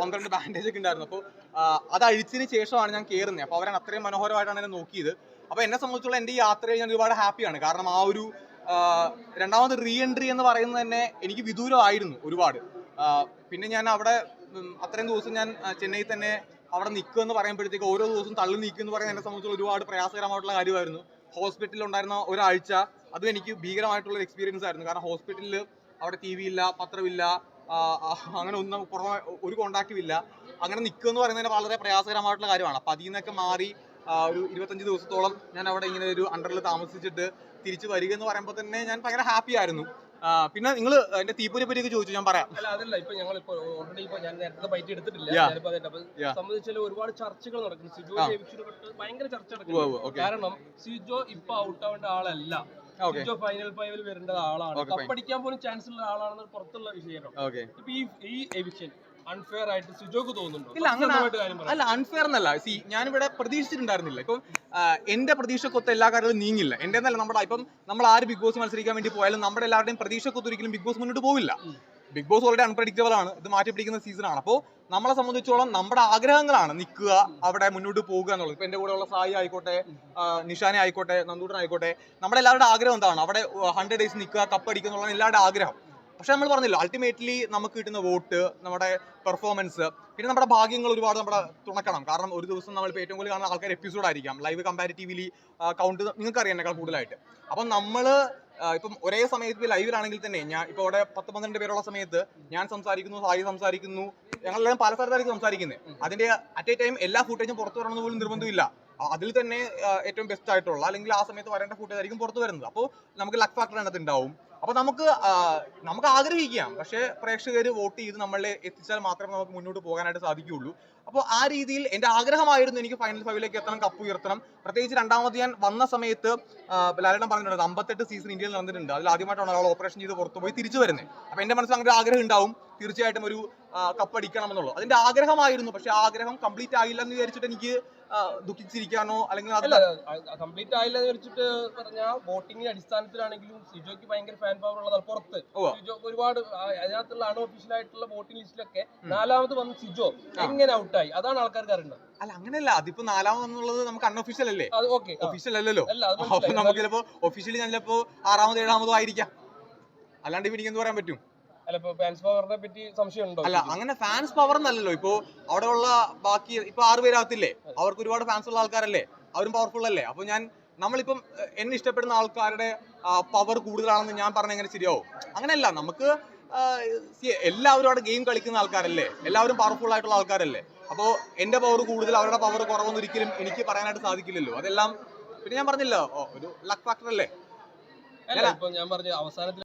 പന്ത്രണ്ട് ബാൻഡേജ് ഒക്കെ ഉണ്ടായിരുന്നു. അപ്പോൾ അത് അഴിച്ചതിന് ശേഷമാണ് ഞാൻ കയറുന്നത് അപ്പോൾ അവരാണ് അത്രയും മനോഹരമായിട്ടാണ് എന്നെ നോക്കിയത്. അപ്പോൾ എന്നെ സംബന്ധിച്ചുള്ള എന്റെ ഈ യാത്രയിൽ ഞാൻ ഒരുപാട് ഹാപ്പിയാണ് കാരണം ആ ഒരു രണ്ടാമത് റീ എൻട്രി എന്ന് പറയുന്നത് തന്നെ എനിക്ക് വിദൂരമായിരുന്നു ഒരുപാട്. പിന്നെ ഞാൻ അവിടെ അത്രയും ദിവസം ഞാൻ ചെന്നൈയിൽ തന്നെ അവിടെ നിൽക്കുക എന്ന് പറയുമ്പോഴത്തേക്ക് ഓരോ ദിവസം തള്ളി നിൽക്കുക എന്ന് പറയുന്നത് എന്നെ സംബന്ധിച്ചുള്ള ഒരുപാട് പ്രയാസകരമായിട്ടുള്ള കാര്യമായിരുന്നു. ഹോസ്പിറ്റലിൽ ഉണ്ടായിരുന്ന ഒരാഴ്ച അതും എനിക്ക് ഭീകരമായിട്ടുള്ള ഒരു എക്സ്പീരിയൻസ് ആയിരുന്നു. കാരണം ഹോസ്പിറ്റലിൽ അവിടെ ടി വി ഇല്ല പത്രമില്ല അങ്ങനെ ഒന്നും പുറമെ ഒരു കോണ്ടാക്റ്റും ഇല്ല. അങ്ങനെ നിൽക്കുക എന്ന് പറയുന്നത് വളരെ പ്രയാസകരമായിട്ടുള്ള കാര്യമാണ്. അപ്പം അതിൽ നിന്നൊക്കെ മാറി ഒരു ഇരുപത്തഞ്ച് ദിവസത്തോളം ഞാൻ അവിടെ ഇങ്ങനെ ഒരു അണ്ടറിൽ താമസിച്ചിട്ട് തിരിച്ചു വരിക എന്ന് പറയുമ്പോൾ തന്നെ ഞാൻ ഭയങ്കര ഹാപ്പി ആയിരുന്നു. പിന്നെ നിങ്ങൾ എന്റെ തീപ്പൂരെ പറ്റിയൊക്കെ ചോദിച്ചു? ഞാൻ പറയാം. അല്ല അതല്ല. ഇപ്പൊ ഞങ്ങൾ ഇപ്പൊ ഓൾറെഡി ഇപ്പൊ ഞാൻ നേരത്തെ ബൈറ്റ് എടുത്തിട്ടില്ല. സംബന്ധിച്ചാൽ ഒരുപാട് ചർച്ചകൾ നടക്കുന്നു. സിജോ ഭയങ്കര ചർച്ച നടക്കുന്നു. കാരണം സിജോ ഇപ്പൊ ഔട്ട് ആവേണ്ട ആളല്ല. ഫൈനൽ ഫൈവിൽ വരേണ്ട ആളാണ്. കപ്പടിക്കാൻ പോലും ചാൻസ് ഉള്ള ആളാണെന്ന് പുറത്തുള്ള വിഷയം. ഓക്കെ ഇപ്പൊ ഈ ഈ എവിക്ഷൻ അൺഫെയർ ആയിട്ട് സിജോക്ക് തോന്നുന്നുണ്ടോ? ഇല്ല, അങ്ങനെ- അല്ല അൺഫെയർ എന്നല്ല. സി ഞാനിവിടെ പ്രതീക്ഷിച്ചിട്ടുണ്ടായിരുന്നില്ല. ഇപ്പം എന്റെ പ്രതീക്ഷക്കൊത്ത് എല്ലാ കാര്യങ്ങളും നീങ്ങില്ല. എന്റെ എന്നല്ല നമ്മുടെ ഇപ്പം നമ്മൾ ആര് ബിഗ് ബോസ് മത്സരിക്കാൻ വേണ്ടി പോയാലും നമ്മുടെ എല്ലാവരുടെയും പ്രതീക്ഷക്കൊത്ത് ഒരിക്കലും ബിഗ് ബോസ് മുന്നോട്ട് പോവില്ല. ബിഗ് ബോസ് ഓൾറെഡി അൺപ്രഡിക്റ്റബിൾ ആണ്. ഇത് മാറ്റി പിടിക്കുന്ന സീസൺ ആണ്. അപ്പോൾ നമ്മളെ സംബന്ധിച്ചോളം നമ്മുടെ ആഗ്രഹങ്ങളാണ് നിൽക്കുക അവിടെ മുന്നോട്ട് പോകുക എന്നുള്ളത്. ഇപ്പൊ എന്റെ കൂടെയുള്ള സായി ആയിക്കോട്ടെ നിഷാനെ ആയിക്കോട്ടെ നന്ദൂട്ടൻ ആയിക്കോട്ടെ നമ്മുടെ എല്ലാവരുടെ ആഗ്രഹം എന്താണ്? അവിടെ ഹൺഡ്രഡ് ഡേയ്സ് നിൽക്കുക കപ്പ് അടിക്കുക എന്നുള്ളതാണ് എല്ലാവരുടെ ആഗ്രഹം. പക്ഷെ നമ്മൾ പറഞ്ഞില്ല അൾട്ടിമേറ്റ്ലി നമുക്ക് കിട്ടുന്ന വോട്ട് നമ്മുടെ പെർഫോമൻസ് പിന്നെ നമ്മുടെ ഭാഗ്യങ്ങൾ ഒരുപാട് നമ്മുടെ തുണക്കണം. കാരണം ഒരു ദിവസം നമ്മൾ ഇപ്പോൾ ഏറ്റവും കൂടുതൽ കാണുന്ന ആൾക്കാർ എപ്പിസോഡ് ആയിരിക്കാം. ലൈവ് കമ്പാരിറ്റീവ്ലി കൗണ്ട് നിങ്ങൾക്ക് അറിയാം എന്നെക്കാൾ കൂടുതലായിട്ട്. അപ്പം നമ്മൾ ഇപ്പം ഒരേ സമയത്ത് ലൈവിലാണെങ്കിൽ തന്നെ ഞാൻ ഇപ്പോൾ അവിടെ പത്ത് പന്ത്രണ്ട് പേരുള്ള സമയത്ത് ഞാൻ സംസാരിക്കുന്നു സായി സംസാരിക്കുന്നു ഞങ്ങളെല്ലാം പല സ്ഥലത്തായിരിക്കും സംസാരിക്കുന്നത് അതിന്റെ അറ്റ് എ ടൈം എല്ലാ ഫുട്ടേജും പുറത്തു വരണമെന്ന് പോലും നിർബന്ധമില്ല. അതിൽ തന്നെ ഏറ്റവും ബെസ്റ്റ് ആയിട്ടുള്ള അല്ലെങ്കിൽ ആ സമയത്ത് വരേണ്ട ഫുട്ടേജ് ആയിരിക്കും പുറത്തു വരുന്നത്. അപ്പോൾ നമുക്ക് ലക്ക് ഫാക്ടർ അതിനകത്ത് ഉണ്ടാവും. അപ്പോൾ നമുക്ക് നമുക്ക് ആഗ്രഹിക്കാം. പക്ഷേ പ്രേക്ഷകർ വോട്ട് ചെയ്ത് നമ്മളെ എത്തിച്ചാൽ മാത്രമേ നമുക്ക് മുന്നോട്ട് പോകാനായിട്ട് സാധിക്കുകയുള്ളൂ. അപ്പോൾ ആ രീതിയിൽ എന്റെ ആഗ്രഹമായിരുന്നു എനിക്ക് ഫൈനൽ ഫൈവിലേക്ക് എത്തണം കപ്പ് ഉയർത്തണം. പ്രത്യേകിച്ച് രണ്ടാമത് ഞാൻ വന്ന സമയത്ത് ലാലേട്ടൻ പറഞ്ഞിട്ടുണ്ട് അമ്പത്തെട്ട് സീസൺ ഇന്ത്യയിൽ നടന്നിട്ടുണ്ട്. അതിൽ ആദ്യമായിട്ടാണ് ഒരാൾ ഓപ്പറേഷൻ ചെയ്ത് പുറത്തു പോയി തിരിച്ചു വരുന്നത്. അപ്പോൾ എന്റെ മനസ്സിൽ അങ്ങനെ ആഗ്രഹം ഉണ്ടാവും. തീർച്ചയായിട്ടും ഒരു കപ്പ് അടിക്കണം എന്നുള്ളത് അതിന്റെ ആഗ്രഹമായിരുന്നു പക്ഷെ ആഗ്രഹം കംപ്ലീറ്റ് ആയില്ല എന്ന് വിചാരിച്ചിട്ട് എനിക്ക് ദുഃഖിച്ചിരിക്കാനോ അല്ലെങ്കിൽ കംപ്ലീറ്റ് ആയില്ല എന്ന് വെച്ചിട്ട് പറഞ്ഞാൽ വോട്ടിംഗിന്റെ അടിസ്ഥാനത്തിലാണെങ്കിലും സിജോക്ക് ഭയങ്കര ഫാൻ പവർ ഉള്ളത് പുറത്ത്. സിജോ ഒരുപാട് അതിനകത്തുള്ള അൺഒഫീഷ്യൽ ആയിട്ടുള്ള വോട്ടിംഗ് ലിസ്റ്റിലൊക്കെ നാലാമത് വന്ന സിജോ എങ്ങനെ ഔട്ടായി അതാണ് ആൾക്കാർക്ക് അറിയുന്നത്. അല്ല അങ്ങനെയല്ല. അതിപ്പോ നാലാമെന്നുള്ളത് നമുക്ക് അൺഒഫീഷ്യൽ അല്ലേ? ഒഫീഷ്യൽ അല്ലല്ലോ. അല്ല അപ്പൊ നമുക്ക് ചിലപ്പോ ഒഫീഷ്യലി ഞാൻ ചിലപ്പോ ആറാമതോ ഏഴാമതോ ആയിരിക്കാം. അല്ലാണ്ട് ഇപ്പൊ എനിക്ക് എന്ത് പറയാൻ പറ്റും? അല്ല അങ്ങനെ ഫാൻസ് പവർ എന്നല്ലല്ലോ ഇപ്പോ അവിടെ ഉള്ള ബാക്കി ഇപ്പൊ ആറ് പേരാകത്തില്ലേ അവർക്ക് ഒരുപാട് ഫാൻസ് ഉള്ള ആൾക്കാരല്ലേ? അവരും പവർഫുൾ അല്ലേ? അപ്പൊ ഞാൻ നമ്മളിപ്പം എന്നെ ഇഷ്ടപ്പെടുന്ന ആൾക്കാരുടെ പവർ കൂടുതലാണെന്ന് ഞാൻ പറഞ്ഞ എങ്ങനെ ശരിയാവും? അങ്ങനെയല്ല നമുക്ക് എല്ലാവരും അവിടെ ഗെയിം കളിക്കുന്ന ആൾക്കാരല്ലേ? എല്ലാവരും പവർഫുൾ ആയിട്ടുള്ള ആൾക്കാരല്ലേ? അപ്പോൾ എന്റെ പവർ കൂടുതൽ അവരുടെ പവർ കുറവെന്ന് ഒരിക്കലും എനിക്ക് പറയാനായിട്ട് സാധിക്കില്ലല്ലോ. അതെല്ലാം പിന്നെ ഞാൻ പറഞ്ഞില്ല ഒരു ലക്ക് ഫാക്ടർ അല്ലേ? അല്ല ഇപ്പൊ ഞാൻ പറഞ്ഞ അവസാനത്തിൽ